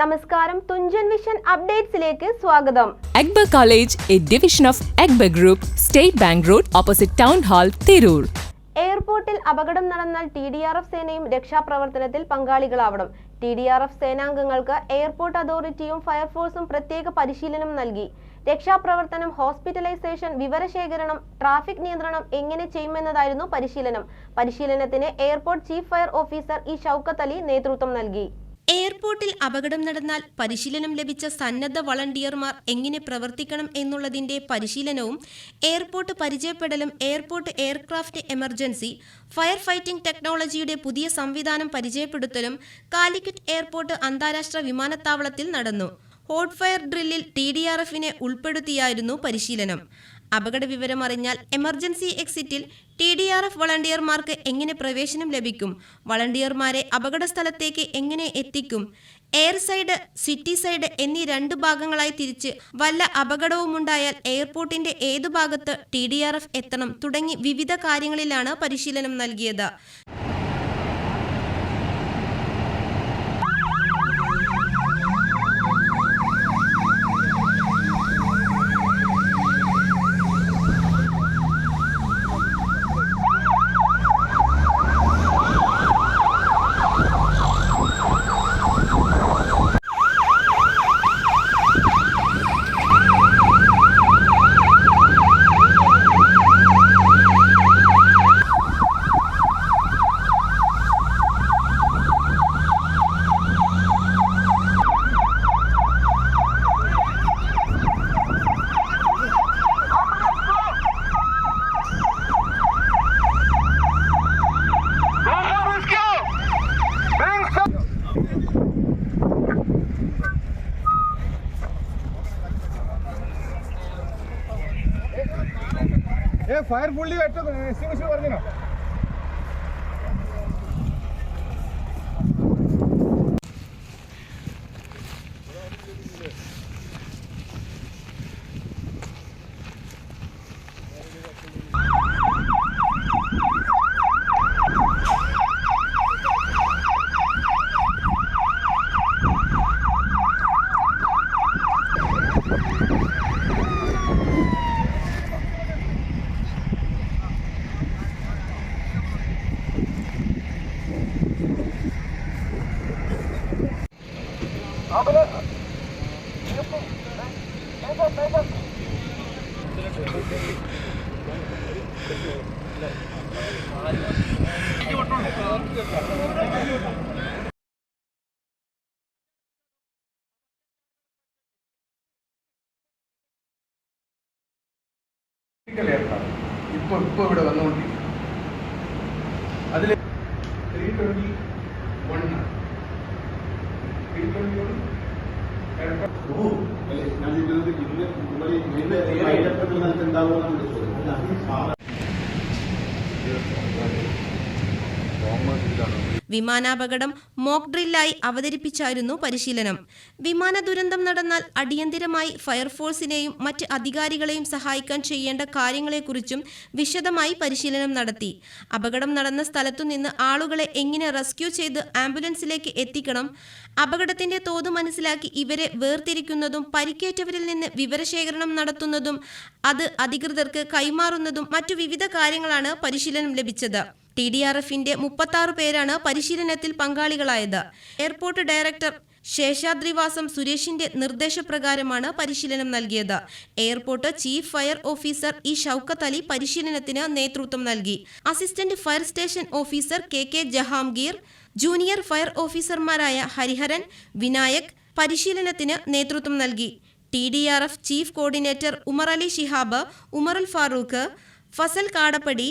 നമസ്കാരം തുഞ്ചൻ വിഷൻ അപ്ഡേറ്റ്സിലേക്ക് സ്വാഗതം. Akbar college A division of Akbar group state bank road opposite town hall Tirur. എയർപോർട്ടിൽ അപകടം നടന്നാൽ ടി ഡി ആർ എഫ് സേനയും രക്ഷാപ്രവർത്തനത്തിൽ പങ്കാളികളാവണം. ടി ഡി ആർ എഫ് സേനാംഗങ്ങൾക്ക് എയർപോർട്ട് അതോറിറ്റിയും ഫയർഫോഴ്സും പ്രത്യേക പരിശീലനം നൽകി. രക്ഷാപ്രവർത്തനം ഹോസ്പിറ്റലൈസേഷൻ വിവരശേഖരണം ട്രാഫിക് നിയന്ത്രണം എങ്ങനെ ചെയ്യുമെന്നതായിരുന്നു പരിശീലനം. പരിശീലനത്തിന് airport chief fire officer E Shoukath Ali നേതൃത്വം നൽകി. എയർപോർട്ടിൽ അപകടം നടന്നാൽ പരിശീലനം ലഭിച്ച സന്നദ്ധ വളണ്ടിയർമാർ എങ്ങനെ പ്രവർത്തിക്കണം എന്നുള്ളതിന്റെ പരിശീലനവും airport പരിചയപ്പെടലും airport aircraft emergency fire fighting ടെക്നോളജിയുടെ പുതിയ സംവിധാനം പരിചയപ്പെടുത്തലും കാലിക്കറ്റ് എയർപോർട്ട് അന്താരാഷ്ട്ര വിമാനത്താവളത്തിൽ നടന്നു. ഹോട്ട് ഫയർ ഡ്രില്ലിൽ ടി ഡി ആർ എഫിനെ ഉൾപ്പെടുത്തിയായിരുന്നു പരിശീലനം. അപകട വിവരം അറിഞ്ഞാൽ എമർജൻസി എക്സിറ്റിൽ ടി ഡി ആർ എഫ് വളണ്ടിയർമാർക്ക് എങ്ങനെ പ്രവേശനം ലഭിക്കും? വളണ്ടിയർമാരെ അപകട സ്ഥലത്തേക്ക് എങ്ങനെ എത്തിക്കും? എയർ സൈഡ് സിറ്റി സൈഡ് എന്നീ രണ്ട് ഭാഗങ്ങളായി തിരിച്ച് വല്ല അപകടവുമുണ്ടായാൽ എയർപോർട്ടിന്റെ ഏതു ഭാഗത്ത് ടി ഡി ആർ എഫ് എത്തണം തുടങ്ങി വിവിധ കാര്യങ്ങളിലാണ് പരിശീലനം നൽകിയത്. ഏ ഫയർ പുള്ളി വെച്ചോ എസ്റ്റിമേഷൻ പറഞ്ഞോ ഇപ്പൊ ഇപ്പൊ ഇവിടെ വന്നുകൊണ്ടിരിക്കും അതിൽ three twenty one three twenty one ഉണ്ടാവുമെന്നാണ് ചോദിക്കുന്നത് വിമാനാപകടം മോക്ക് ഡ്രില്ലായി അവതരിപ്പിച്ചായിരുന്നു പരിശീലനം. വിമാന ദുരന്തം നടന്നാൽ അടിയന്തിരമായി ഫയർഫോഴ്സിനെയും മറ്റ് അധികാരികളെയും സഹായിക്കാൻ ചെയ്യേണ്ട കാര്യങ്ങളെക്കുറിച്ചും വിശദമായി പരിശീലനം നടത്തി. അപകടം നടന്ന സ്ഥലത്തുനിന്ന് ആളുകളെ എങ്ങനെ റെസ്ക്യൂ ചെയ്ത് ആംബുലൻസിലേക്ക് എത്തിക്കണം അപകടത്തിന്റെ തോത് മനസ്സിലാക്കി ഇവരെ വേർതിരിക്കുന്നതും പരിക്കേറ്റവരിൽ നിന്ന് വിവരശേഖരണം നടത്തുന്നതും അത് അധികൃതർക്ക് കൈമാറുന്നതും മറ്റു വിവിധ കാര്യങ്ങളാണ് പരിശീലനം ലഭിച്ചത്. ടി ഡി ആർ എഫിന്റെ മുപ്പത്തി പേരാണ് പരിശീലനത്തിൽ പങ്കാളികളായത്. എയർപോർട്ട് ഡയറക്ടർ ശേഷാദ്രിവാസം സുരേഷിന്റെ നിർദ്ദേശപ്രകാരമാണ് പരിശീലനം നൽകിയത്. Airport chief fire officer E Shoukath Ali പരിശീലനത്തിന് നേതൃത്വം നൽകി. Assistant fire station officer K K Jahangir junior fire ഓഫീസർമാരായ ഹരിഹരൻ വിനായക് പരിശീലനത്തിന് നേതൃത്വം നൽകി. T D R F chief coordinator Umar Ali Shihab Umarul Farooq Fazal Kadappadi